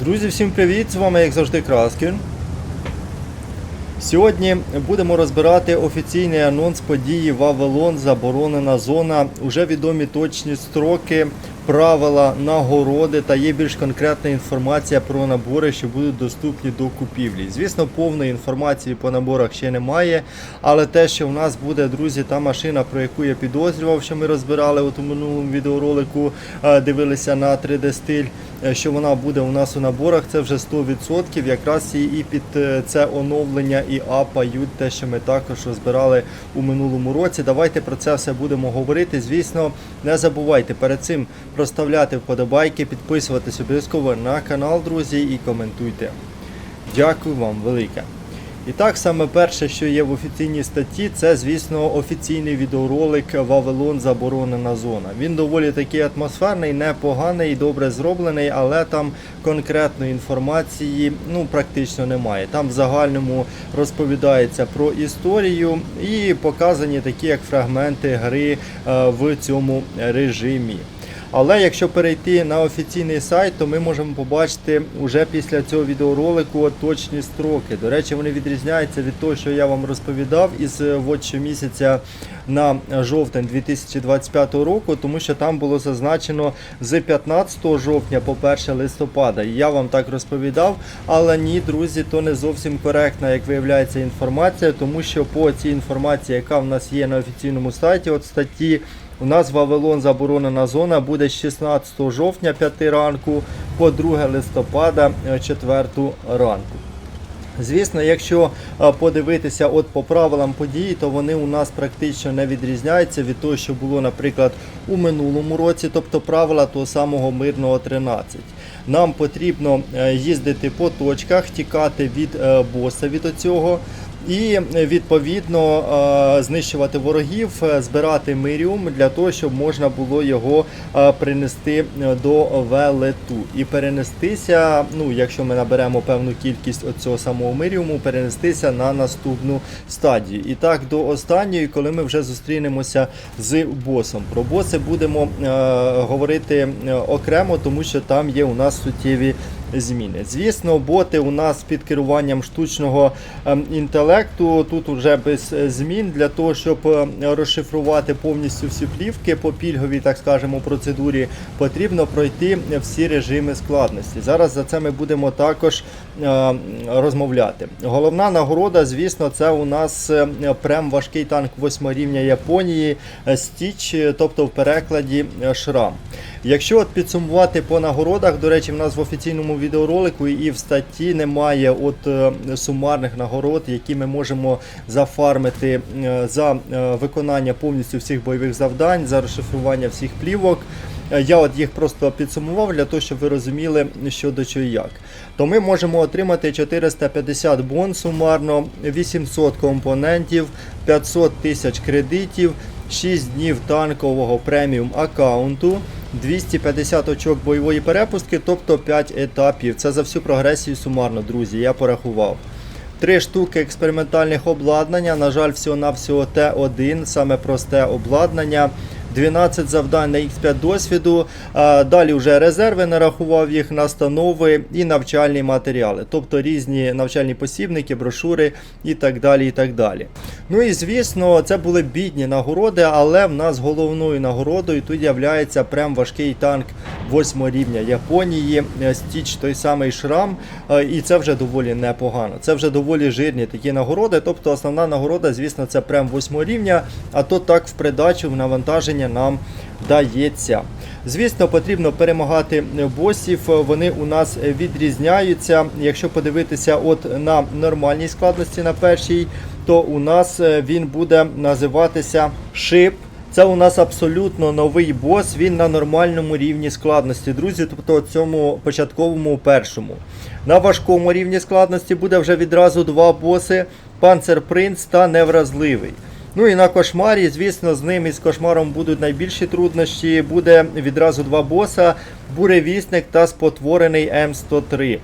Друзі, всім привіт! З вами, як завжди, Краскін. Сьогодні будемо розбирати офіційний анонс події Вавилон Заборонена зона. Уже відомі точні строки, правила, нагороди та є більш конкретна інформація про набори, що будуть доступні до купівлі. Звісно, повної інформації по наборах ще немає, але те, що в нас буде, друзі, та машина, про яку я підозрював, що ми розбирали у минулому відеоролику, е, дивилися на 3D стиль. е, Що вона буде у нас у наборах, це вже 100%. Якраз і під е, це оновлення і апають те, що ми також розбирали у минулому році. Давайте про це все будемо говорити. Звісно, не забувайте перед цим проставляти вподобайки, підписуватись обов'язково на канал, друзі, і коментуйте. Дякую вам велике. І так, саме перше, що є в офіційній статті, це, звісно, офіційний відеоролик Вавилон Заборонена зона. Він доволі такий атмосферний, непоганий, добре зроблений, але там конкретної інформації ну, практично немає. Там в загальному розповідається про історію і показані такі як фрагменти гри е, в цьому режимі. Але якщо перейти на офіційний сайт, то ми можемо побачити вже після цього відеоролику точні строки. До речі, вони відрізняються від того, що я вам розповідав із от щомісяця на жовтень 2025 року, тому що там було зазначено з 15 жовтня по 1 листопада. Я вам так розповідав, але ні, друзі, то не зовсім коректна, як виявляється, інформація, тому що по цій інформації, яка в нас є на офіційному сайті, от статті. У нас Вавилон заборонена зона буде з 16 жовтня 5 ранку по 2 листопада 4 ранку. Звісно, якщо е, подивитися от по правилам події, то вони у нас практично не відрізняються від того, що було, наприклад, у минулому році, тобто правила того самого мирного 13. Нам потрібно е, їздити по точках, тікати від е, боса від оцього. І відповідно е, знищувати ворогів, е, збирати миріум для того, щоб можна було його е, принести е, до велету і перенестися. Ну, якщо ми наберемо певну кількість цього самого миріуму, перенестися на наступну стадію. І так до останньої, коли ми вже зустрінемося з босом. Про боси будемо е, говорити е, окремо, тому що там є у нас суттєві зміни. Звісно, боти у нас під керуванням штучного ем, інтелекту. Тут вже без е, змін для того, щоб е, розшифрувати повністю всі плівки по пільговій, так скажемо, процедурі, потрібно пройти всі режими складності. Зараз за це ми будемо також е, розмовляти. Головна нагорода, звісно, це у нас прем важкий танк 8 рівня Японії Стіч, тобто в перекладі шрам. Якщо от підсумувати по нагородах, до речі, в нас в офіційному відеоролику і в статті немає от е, сумарних нагород, які ми можемо зафармити е, за е, виконання повністю всіх бойових завдань, за розшифрування всіх плівок. Я от їх просто підсумував для того, щоб ви розуміли, що до чого і як. То ми можемо отримати 450 бон сумарно, 800 компонентів, 500 тисяч кредитів, 6 днів танкового преміум аккаунту, 250 очок бойової перепустки, тобто 5 етапів. Це за всю прогресію сумарно, друзі, я порахував. Три штуки експериментальних обладнання. На жаль, всього-навсього Т1, саме просте обладнання. 12 завдань на X5 досвіду. Далі вже резерви нарахував їх, настанови і навчальні матеріали, тобто різні навчальні посібники, брошури і так далі. і так далі. Ну і звісно, це були бідні нагороди, але в нас головною нагородою тут являється прям важкий танк 8 рівня Японії, е, Стіч той самий шрам. е, І це вже доволі непогано. Це вже доволі жирні такі нагороди. Тобто основна нагорода, звісно, це прем 8 рівня, а то так в придачу в навантаження нам дається. Звісно, потрібно перемагати босів. Вони у нас відрізняються. Якщо подивитися от на нормальній складності на першій, то у нас е, він буде називатися шип. Це у нас абсолютно новий бос, він на нормальному рівні складності, друзі, тобто цьому початковому першому. На важкому рівні складності буде вже відразу два боси: Панцер Принц та Невразливий. Ну і на кошмарі, звісно, з ним і з кошмаром будуть найбільші труднощі. Буде відразу два боса: буревісник та спотворений М103.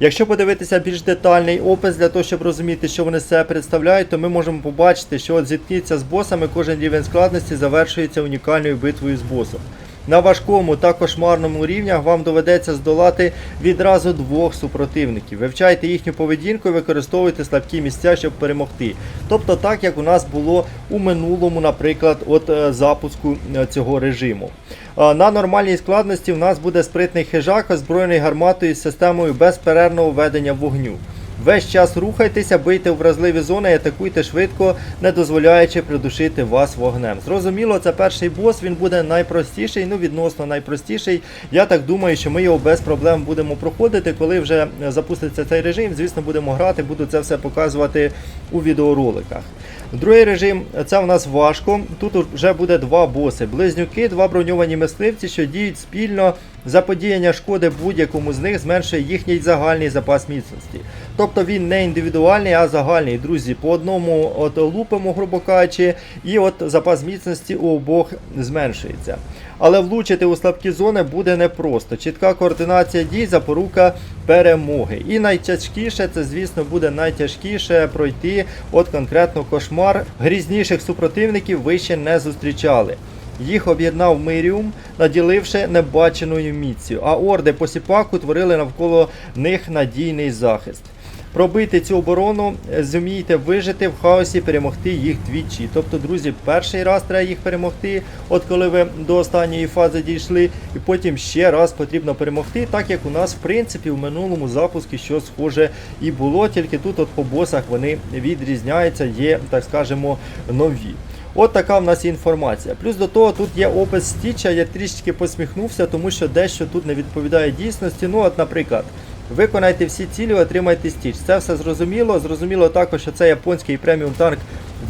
Якщо подивитися більш детальний опис для того, щоб розуміти, що вони себе представляють, то ми можемо побачити, що от зіткніться з босами, кожен рівень складності завершується унікальною битвою з босом. На важкому та кошмарному рівнях вам доведеться здолати відразу двох супротивників. Вивчайте їхню поведінку і використовуйте слабкі місця, щоб перемогти. Тобто, так як у нас було у минулому, наприклад, от е, запуску е, цього режиму. На нормальній складності в нас буде спритний хижак, озброєний гарматою з системою безперервного ведення вогню. Весь час рухайтеся, бийте в вразливі зони і атакуйте швидко, не дозволяючи придушити вас вогнем. Зрозуміло, це перший бос, він буде найпростіший, ну відносно найпростіший. Я так думаю, що ми його без проблем будемо проходити. Коли вже запуститься цей режим, звісно, будемо грати, буду це все показувати у відеороликах. Другий режим це в нас важко. Тут вже буде два боси: близнюки, два броньовані мисливці, що діють спільно. Заподіяння шкоди будь-якому з них зменшує їхній загальний запас міцності. Тобто він не індивідуальний, а загальний. Друзі, по одному от лупимо, грубо кажучи, і от запас міцності у обох зменшується. Але влучити у слабкі зони буде непросто. Чітка координація дій, запорука перемоги. І найтяжкіше, це, звісно, буде найтяжкіше пройти от конкретно кошмар. Грізніших супротивників ви ще не зустрічали. Їх об'єднав Миріум, наділивши небаченою міцю, а орди посіпаку творили навколо них надійний захист. Пробити цю оборону, е, зумійте вижити в хаосі, перемогти їх двічі. Тобто, друзі, перший раз треба їх перемогти, от коли ви до останньої фази дійшли, і потім ще раз потрібно перемогти, так як у нас, в принципі, в минулому запуску що схоже і було, тільки тут от по босах вони відрізняються, є, так скажемо, нові. От така в нас інформація. Плюс до того тут є опис стіча, я трішки посміхнувся, тому що дещо тут не відповідає дійсності. Ну, от, наприклад, виконайте всі цілі, отримайте стіч. Це все зрозуміло. Зрозуміло також, що це японський преміум танк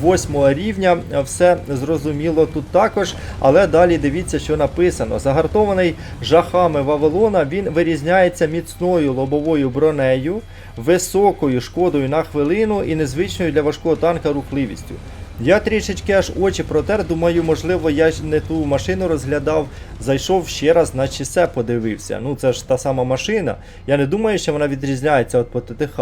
8 рівня. Все зрозуміло тут також. Але далі дивіться, що написано. Загартований жахами Вавилона, він вирізняється міцною лобовою бронею, високою шкодою на хвилину і незвичною для важкого танка рухливістю. Я трішечки аж очі протер, думаю, можливо, я ж не ту машину розглядав, зайшов ще раз, наче все подивився. Ну це ж та сама машина. Я не думаю, що вона відрізняється по ТТХ.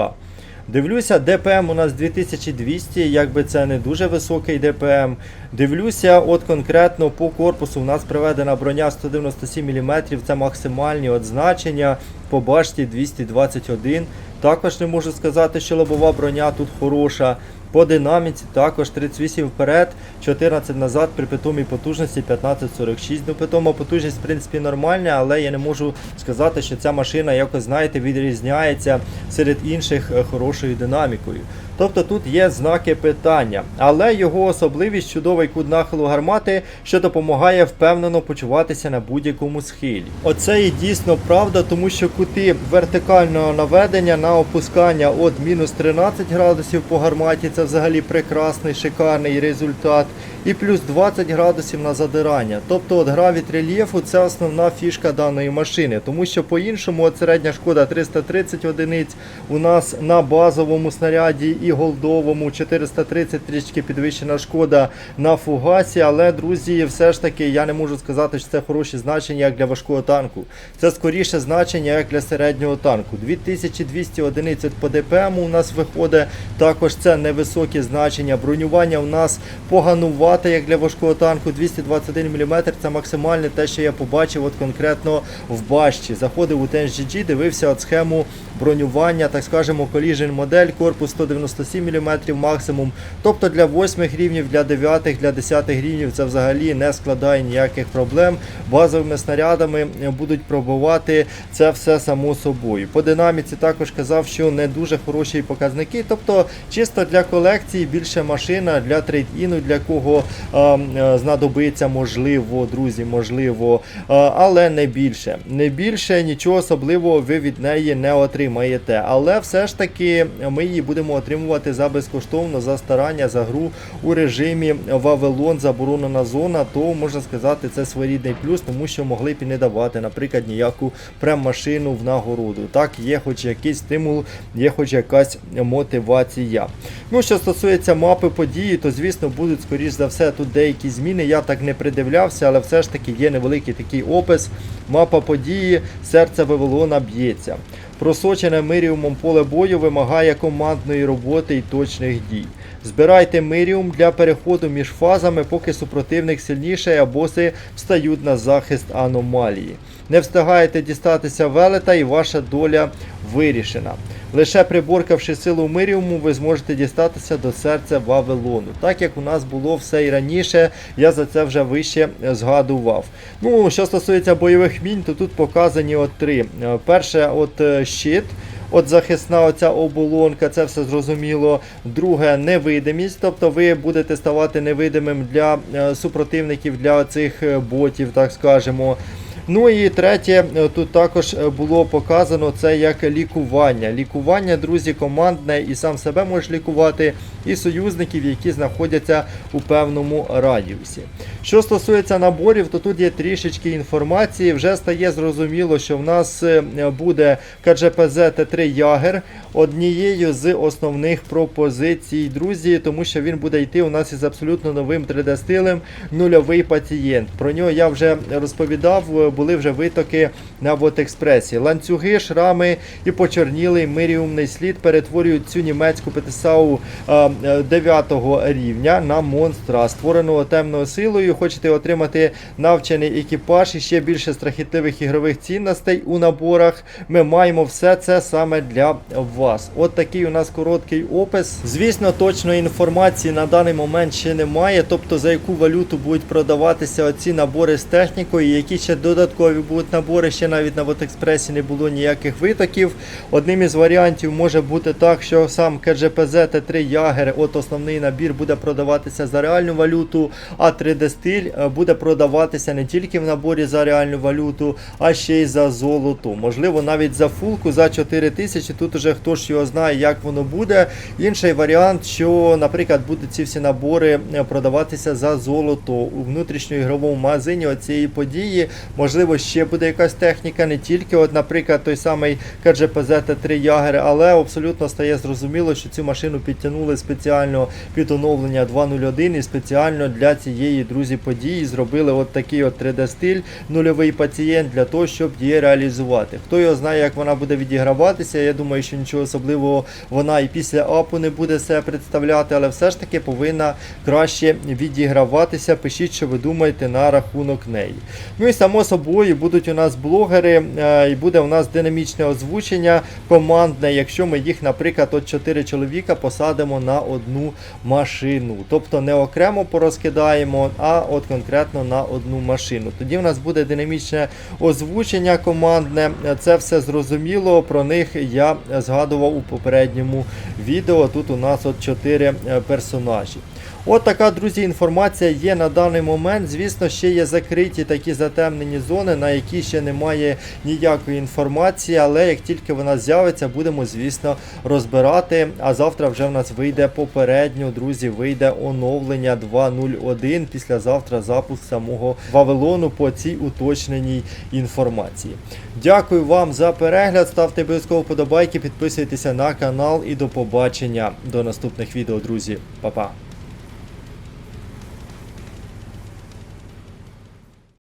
Дивлюся, ДПМ у нас 2200, якби це не дуже високий ДПМ. Дивлюся, от конкретно по корпусу у нас приведена броня 197 мм, це максимальні значення. По башті 221. Також не можу сказати, що лобова броня тут хороша. По динаміці також 38 вперед, 14 назад при питомій потужності 1546. Ну, питома потужність, в принципі, нормальна, але я не можу сказати, що ця машина якось, знаєте, відрізняється серед інших е, хорошою динамікою. Тобто тут є знаки питання, але його особливість чудовий кут нахилу гармати, що допомагає впевнено почуватися на будь-якому схилі. Оце і дійсно правда, тому що кути вертикального наведення на опускання от мінус 13 градусів по гарматі це взагалі прекрасний, шикарний результат. І плюс 20 градусів на задирання. Тобто от гра від рельєфу це основна фішка даної машини, тому що по-іншому от середня шкода 330 одиниць у нас на базовому снаряді і голдовому 430 трішки підвищена шкода на фугасі. Але, друзі, все ж таки я не можу сказати, що це хороші значення як для важкого танку. Це скоріше значення як для середнього танку. 2200 одиниць по ДПМ у нас виходить. Також це невисокі значення. Бронювання у нас поганувати, як для важкого танку. 221 мм це максимальне те, що я побачив от конкретно в башті. Заходив у TNGG, дивився от схему бронювання, так скажемо, collision модель, корпус 197 мм максимум. Тобто для 8 рівнів, для 9, для 10 рівнів це взагалі не складає ніяких проблем. Базовими снарядами будуть пробувати це все само собою. По динаміці також казав, що не дуже хороші показники. Тобто, чисто для колекції більше машина для трейд-іну, для кого е, знадобиться, можливо, друзі, можливо, е, але не більше. Не більше нічого особливого ви від неї не отримаєте. Але все ж таки ми її будемо отримувати за безкоштовно, за старання, за гру у режимі Вавилон, заборонена зона, то можна сказати, це своєрідний плюс, тому що могли б і не давати, наприклад, ніяку прем-машину в нагороду. Так, є хоч якийсь стимул, є хоч якась мотивація. Ну, що стосується мапи події, то звісно будуть, скоріш за все, тут деякі зміни. Я так не придивлявся, але все ж таки є невеликий такий опис. Мапа події, серце Вавилона б'ється. Просочене миріумом поле бою вимагає командної роботи і точних дій. Збирайте миріум для переходу між фазами, поки супротивник сильніший, а боси встають на захист аномалії. Не встигаєте дістатися велета і ваша доля вирішена. Лише приборкавши силу Миріуму, ви зможете дістатися до серця Вавилону. Так як у нас було все і раніше, я за це вже вище згадував. Ну, що стосується бойових мінь, то тут показані от три. Е, Перше, от е, щит. От захисна оця оболонка, це все зрозуміло. Друге, невидимість, тобто ви будете ставати невидимим для е, супротивників, для цих ботів, так скажемо. Ну і третє, е, тут також е, було показано це як лікування. Лікування, друзі, командне і сам себе можеш лікувати, і союзників, які знаходяться у певному радіусі. Що стосується наборів, то тут є трішечки інформації. Вже стає зрозуміло, що в нас е, буде КДЖПЗ Т3 Ягер однією з основних пропозицій, друзі, тому що він буде йти у нас із абсолютно новим 3D-стилем нульовий пацієнт. Про нього я вже розповідав, е, були вже витоки на Ботекспресі. Ланцюги, шрами і почорнілий миріумний слід перетворюють цю німецьку ПТСАУ 9 рівня на монстра, створеного темною силою. Хочете отримати навчений екіпаж і ще більше страхітливих ігрових цінностей у наборах. Ми маємо все це саме для вас. От такий у нас короткий опис. Звісно, точної інформації на даний момент ще немає. Тобто за яку валюту будуть продаватися оці набори з технікою, які ще додаткові будуть набори. Ще навіть на Вотекспресі не було ніяких витоків. Одним із варіантів може бути так, що сам КДЖПЗ Т3 Ягер, от основний набір, буде продаватися за реальну валюту, а 3D стиль е, буде продаватися не тільки в наборі за реальну валюту, а ще й за золото. Можливо, навіть за фулку за 4 тисячі. Тут уже хто ж його знає, як воно буде. Інший варіант, що, наприклад, будуть ці всі набори е, продаватися за золото у внутрішньоігровому магазині оцієї події. Можливо, ще буде якась техніка, не тільки, от, наприклад, той самий КДЖПЗ Т3 Ягер, але абсолютно стає зрозуміло, що цю машину підтягнули спеціально під оновлення 2.0.1 і спеціально для цієї друзі події зробили от такий от 3D-стиль, нульовий пацієнт для того, щоб її реалізувати. Хто його знає, як вона буде відіграватися, я думаю, що нічого особливого вона і після апу не буде себе представляти, але все ж таки повинна краще відіграватися. Пишіть, що ви думаєте на рахунок неї. Ну і само собою будуть у нас блогери, е, і буде у нас динамічне озвучення командне, якщо ми їх, наприклад, от 4 чоловіка посадимо на одну машину. Тобто не окремо порозкидаємо, а от конкретно на одну машину. Тоді в нас буде динамічне озвучення командне. Це все зрозуміло. Про них я згадував у попередньому відео. Тут у нас от 4 персонажі. От така, друзі, інформація є на даний момент. Звісно, ще є закриті такі затемнені зони, на які ще немає ніякої інформації, але як тільки вона з'явиться, будемо, звісно, розбирати. А завтра вже в нас вийде попередньо, друзі, вийде оновлення 2.0.1. Післязавтра запуск самого Вавилону по цій уточненій інформації. Дякую вам за перегляд. Ставте обов'язково подобайки, підписуйтеся на канал і до побачення до наступних відео, друзі. Па-па.